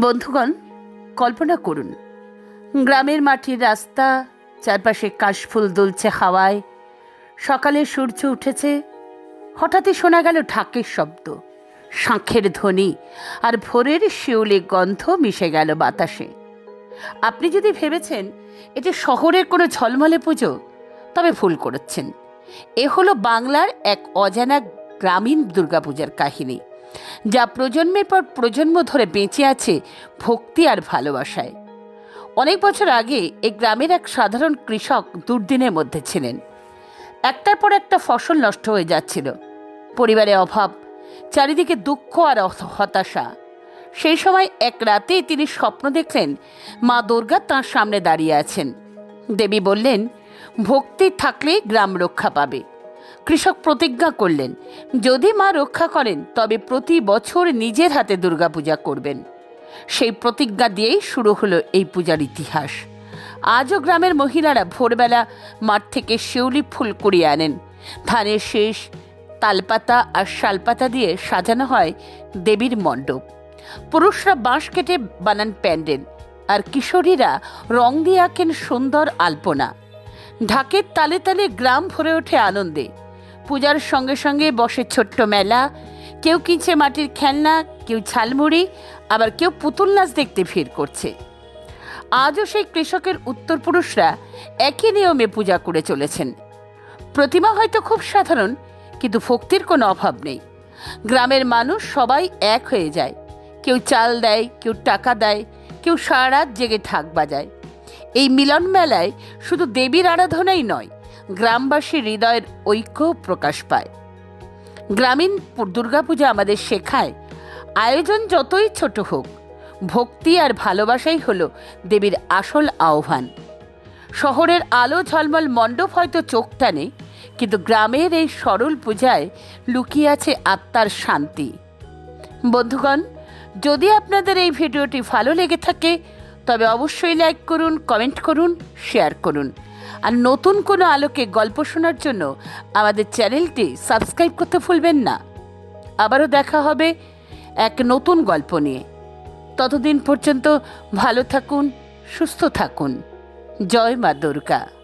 বন্ধুগণ, কল্পনা করুন, গ্রামের মাটির রাস্তা, চারপাশে কাশফুল দুলছে হাওয়ায়, সকালে সূর্য উঠেছে, হঠাৎই শোনা গেল ঢাকের শব্দ, শাঁখের ধ্বনি, আর ভোরের শিউলি গন্ধ মিশে গেল বাতাসে। আপনি যদি ভেবেছেন এটি শহরের কোনো ঝলমলে পুজো, তবে ভুল করেছেন। এ হলো বাংলার এক অজানা গ্রামীণ দুর্গাপূজার কাহিনী। যা প্রজন্মের পর প্রজন্ম ধরে বেঁচে আছে ভক্তি আর ভালোবাসায়। অনেক বছর আগে এই গ্রামের এক সাধারণ কৃষক দুর্দিনের মধ্যে ছিলেন। একটার পর একটা ফসল নষ্ট হয়ে যাচ্ছিল। পরিবারে অভাব, চারিদিকে দুঃখ আর হতাশা। সেই সময় এক রাতেই তিনি স্বপ্ন দেখলেন মা দুর্গা তাঁর সামনে দাঁড়িয়ে আছেন। দেবী বললেন, ভক্তি থাকলেই গ্রাম রক্ষা পাবে। কৃষক প্রতিজ্ঞা করলেন, যদি মা রক্ষা করেন, তবে প্রতি বছর নিজের হাতে দুর্গাপূজা করবেন। সেই প্রতিজ্ঞা দিয়েই শুরু হলো এই পূজার ইতিহাস। আজও গ্রামের মহিলারা ভোরবেলা মাঠ থেকে শিউলি ফুল কুড়িয়ে আনেন। ধানের শেষ, তালপাতা আর শালপাতা দিয়ে সাজানো হয় দেবীর মণ্ডপ। পুরুষরা বাঁশ কেটে বানান প্যান্ডেল আর কিশোরীরা রং দিয়ে আঁকেন সুন্দর আলপনা। ঢাকের তালে তালে গ্রাম ভরে ওঠে আনন্দে। পূজার সঙ্গে সঙ্গে বসে ছোট্ট মেলা। কেউ কিনছে মাটির খেলনা, কেউ ঝালমুড়ি, আবার কেউ পুতুল নাচ দেখতে ভিড় করছে। আজও সেই কৃষকের উত্তরপুরুষরা একই নিয়মে পূজা করে চলেছেন। প্রতিমা হয়তো খুব সাধারণ, কিন্তু ভক্তির কোনো অভাব নেই। গ্রামের মানুষ সবাই এক হয়ে যায়। কেউ চাল দেয়, কেউ টাকা দেয়, কেউ সারা রাত জেগে ঠাক বাজায়। এই মিলন মেলায় শুধু দেবীর আরাধনাই নয়, গ্রামবাসীর হৃদয়ের ঐক্য প্রকাশ পায়। গ্রামীণ দুর্গাপূজা আমাদের শেখায়, আয়োজন যতই ছোট হোক, ভক্তি আর ভালোবাসাই হলো দেবীর আসল আহ্বান। শহরের আলো ঝলমল মণ্ডপ হয়তো চোখ টানে, কিন্তু গ্রামের এই সরল পূজায় লুকিয়ে আছে আত্মার শান্তি। বন্ধুগণ, যদি আপনাদের এই ভিডিওটি ভালো লেগে থাকে তবে অবশ্যই লাইক করুন কমেন্ট করুন শেয়ার করুন। আর নতুন কোনো আলোকে গল্প শোনার জন্য আমাদের চ্যানেলটি সাবস্ক্রাইব করতে ভুলবেন না। আবারও দেখা হবে এক নতুন গল্প নিয়ে। ততদিন পর্যন্ত ভালো থাকুন, সুস্থ থাকুন। জয় মা দুর্গা।